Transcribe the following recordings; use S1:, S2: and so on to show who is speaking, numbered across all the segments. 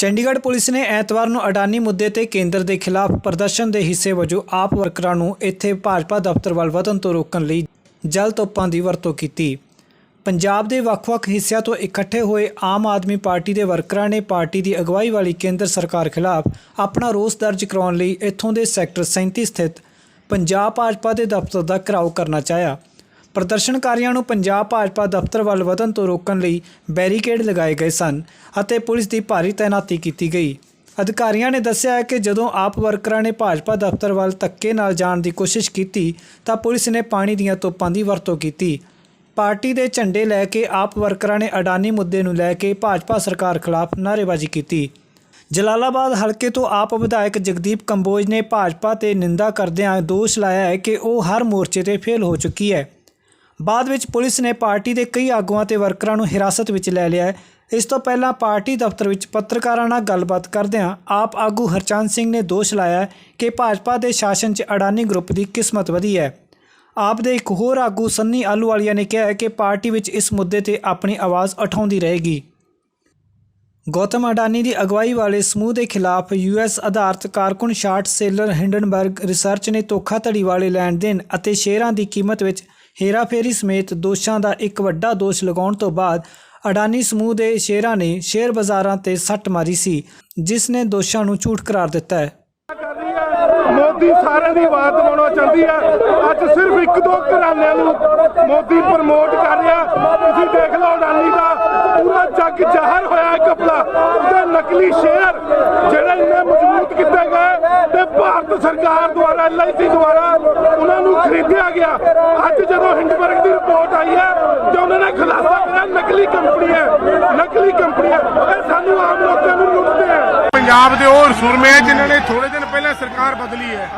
S1: Chandigarh police ਨੇ ਐਤਵਾਰ ਨੂੰ ਅਡਾਨੀ ਮੁੱਦੇ ਤੇ ਕੇਂਦਰ ਦੇ ਖਿਲਾਫ ਪ੍ਰਦਰਸ਼ਨ ਦੇ ਹਿੱਸੇ ਵਜੋਂ ਆਪ ਵਰਕਰਾਂ ਨੂੰ ਇੱਥੇ ਭਾਜਪਾ ਦਫ਼ਤਰ ਵੱਲ ਵਧਣ ਤੋਂ ਰੋਕਣ ਲਈ ਜਲ ਤੋਪਾਂ ਦੀ ਵਰਤੋਂ ਕੀਤੀ। ਪੰਜਾਬ ਦੇ ਵੱਖ-ਵੱਖ ਹਿੱਸਿਆਂ ਤੋਂ ਇਕੱਠੇ ਹੋਏ ਆਮ ਆਦਮੀ ਪਾਰਟੀ ਦੇ ਵਰਕਰਾਂ ਨੇ ਪਾਰਟੀ ਦੀ ਅਗਵਾਈ ਵਾਲੀ ਕੇਂਦਰ ਸਰਕਾਰ ਖਿਲਾਫ ਆਪਣਾ ਰੋਸ ਦਰਜ ਕਰਾਉਣ ਲਈ ਇੱਥੋਂ ਦੇ ਸੈਕਟਰ 37 ਸਥਿਤ ਪੰਜਾਬ ਭਾਜਪਾ ਦੇ ਦਫ਼ਤਰ ਦਾ ਘਿਰਾਓ ਕਰਨਾ ਚਾਹਿਆ। ਪ੍ਰਦਰਸ਼ਨਕਾਰੀਆਂ ਨੂੰ ਪੰਜਾਬ ਭਾਜਪਾ ਦਫ਼ਤਰ ਵੱਲ ਵਧਣ ਤੋਂ ਰੋਕਣ ਲਈ ਬੈਰੀਕੇਡ ਲਗਾਏ ਗਏ ਸਨ ਅਤੇ ਪੁਲਿਸ ਦੀ ਭਾਰੀ ਤਾਇਨਾਤੀ ਕੀਤੀ ਗਈ। ਅਧਿਕਾਰੀਆਂ ਨੇ ਦੱਸਿਆ ਹੈ ਕਿ ਜਦੋਂ ਆਪ ਵਰਕਰਾਂ ਨੇ ਭਾਜਪਾ ਦਫ਼ਤਰ ਵੱਲ ਧੱਕੇ ਨਾਲ ਜਾਣ ਦੀ ਕੋਸ਼ਿਸ਼ ਕੀਤੀ ਤਾਂ ਪੁਲਿਸ ਨੇ ਪਾਣੀ ਦੀਆਂ ਤੋਪਾਂ ਦੀ ਵਰਤੋਂ ਕੀਤੀ। ਪਾਰਟੀ ਦੇ ਝੰਡੇ ਲੈ ਕੇ ਆਪ ਵਰਕਰਾਂ ਨੇ ਅਡਾਨੀ ਮੁੱਦੇ ਨੂੰ ਲੈ ਕੇ ਭਾਜਪਾ ਸਰਕਾਰ ਖਿਲਾਫ ਨਾਅਰੇਬਾਜ਼ੀ ਕੀਤੀ। ਜਲਾਲਾਬਾਦ ਹਲਕੇ ਤੋਂ ਆਪ ਵਿਧਾਇਕ ਜਗਦੀਪ ਕੰਬੋਜ ਨੇ ਭਾਜਪਾ ਤੇ ਨਿੰਦਾ ਕਰਦਿਆਂ ਦੋਸ਼ ਲਾਇਆ ਹੈ ਕਿ ਉਹ ਹਰ ਮੋਰਚੇ ਤੇ ਫੇਲ ਹੋ ਚੁੱਕੀ ਹੈ। ਬਾਅਦ ਵਿੱਚ ਪੁਲਿਸ ਨੇ ਪਾਰਟੀ ਦੇ ਕਈ ਆਗੂਆਂ ਤੇ ਵਰਕਰਾਂ ਨੂੰ ਹਿਰਾਸਤ ਵਿੱਚ ਲੈ ਲਿਆ ਹੈ। ਇਸ ਤੋਂ ਪਹਿਲਾਂ ਪਾਰਟੀ ਦਫ਼ਤਰ ਵਿੱਚ ਪੱਤਰਕਾਰਾਂ ਨਾਲ ਗੱਲਬਾਤ ਕਰਦਿਆਂ ਆਪ ਆਗੂ ਹਰਚੰਦ ਸਿੰਘ ਨੇ ਦੋਸ਼ ਲਾਇਆ ਕਿ ਭਾਜਪਾ ਦੇ ਸ਼ਾਸਨ 'ਚ ਅਡਾਨੀ ਗਰੁੱਪ ਦੀ ਕਿਸਮਤ ਵਧੀ ਹੈ। ਆਪ ਦੇ ਇੱਕ ਹੋਰ ਆਗੂ ਸੰਨੀ ਆਲੂਵਾਲੀਆ ਨੇ ਕਿਹਾ ਕਿ ਪਾਰਟੀ ਵਿੱਚ ਇਸ ਮੁੱਦੇ ਤੇ ਆਪਣੀ ਆਵਾਜ਼ ਉਠਾਉਂਦੀ ਰਹੇਗੀ। ਗੌਤਮ ਅਡਾਨੀ ਦੀ ਅਗਵਾਈ ਵਾਲੇ ਸਮੂਹ ਦੇ ਖਿਲਾਫ ਯੂਐਸ ਆਧਾਰਿਤ ਕਾਰਕੁਨ ਸ਼ਾਰਟ ਸੇਲਰ ਹਿੰਡਨਬਰਗ ਰਿਸਰਚ ਨੇ ਧੋਖਾਧੜੀ ਵਾਲੇ ਲੈਣ ਦੇਣ ਅਤੇ ਸ਼ੇਅਰਾਂ ਦੀ ਕੀਮਤ ਵਿੱਚ ਹੇਰਾਫੇਰੀ ਸਮੇਤ ਦੋਸ਼ਾਂ ਦਾ ਇੱਕ ਵੱਡਾ ਦੋਸ਼ ਲਗਾਉਣ ਤੋਂ ਬਾਅਦ ਅਡਾਨੀ ਸਮੂਹ ਦੇ ਸ਼ੇਅਰਾਂ ਨੇ ਸ਼ੇਅਰ ਬਾਜ਼ਾਰਾਂ ਤੇ ਸੱਟ ਮਾਰੀ ਸੀ, ਜਿਸ ਨੇ ਦੋਸ਼ਾਂ ਨੂੰ ਝੂਠ ਕਰਾਰ ਦਿੱਤਾ ਹੈ।
S2: ਮੋਦੀ ਸਾਰਿਆਂ ਦੀ ਆਵਾਜ਼ ਦਬਾਉਣਾ ਚਾਹੁੰਦੀ ਹੈ। ਅੱਜ ਸਿਰਫ ਇੱਕ ਦੋ ਘਰਾਣਿਆਂ ਨੂੰ ਮੋਦੀ ਪ੍ਰਮੋਟ ਕਰ ਰਿਹਾ। ਤੁਸੀਂ ਦੇਖ ਲਓ ਅਡਾਨੀ ਦਾ ਪੂਰਾ ਜੱਗ ਜ਼ਾਹਰ ਹੋਇਆ ਕਪੜਾ ਉਹਦੇ ਨਕਲੀ ਸ਼ੇਅਰ ਜਿਹੜੇ ਇਹਨੇ ਮਜ਼ਬੂਤ ਕੀਤੇ ਗਏ ਤੇ ਭਾਰਤ ਸਰਕਾਰ ਦੁਆਰਾ ਐਲਆਈਸੀ ਦੁਆਰਾ ਉਹਨਾਂ ਨੂੰ ਖਰੀਦਿਆ ਗਿਆ। ਅੱਜ ਜਦੋਂ ਹਿੰਡਬਰਗ ਦੀ ਰਿਪੋਰਟ ਆਈ ਹੈ, ਤੇ ਉਹਨਾਂ ਨੇ ਖੁਲਾਸਾ ਕਰਿਆ, ਨਕਲੀ ਕੰਪਨੀ ਹੈ, ਨਕਲੀ ਕੰਪਨੀ ਹੈ। ਇਹ ਸਾਨੂੰ ਆਮ ਲੋਕਾਂ ਨੂੰ ਲੁੱਟਦੇ ਹੈ।
S3: ਪੰਜਾਬ ਦੇ ਉਹ ਸੂਰਮੇ ਜਿਨ੍ਹਾਂ ਨੇ ਥੋੜੇ ਦਿਨ ਪਹਿਲਾਂ ਸਰਕਾਰ ਬਦਲੀ ਹੈ।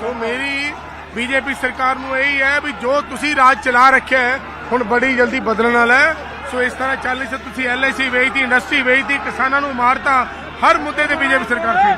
S3: ਸੋ ਮੇਰੀ ਬੀਜੇਪੀ ਸਰਕਾਰ ਨੂੰ ਇਹੀ ਹੈ ਵੀ ਜੋ ਤੁਸੀਂ ਰਾਜ ਚਲਾ ਰੱਖਿਆ ਹੈ, ਹੁਣ ਬੜੀ ਜਲਦੀ ਬਦਲਣ ਵਾਲਾ ਹੈ। ਸੋ ਇਸ ਤਰ੍ਹਾਂ ਚੱਲ ਨਹੀਂ ਸਕਦਾ, ਤੁਸੀਂ ਐਲਆਈਸੀ ਵੇਚਦੀ ਇੰਡਸਟਰੀ ਵੇਚਦੀ ਕਿਸਾਨਾਂ ਨੂੰ ਮਾਰਤਾ, ਹਰ ਮੁੱਦੇ ਤੇ ਬੀਜੇਪੀ ਸਰਕਾਰ ਸੀ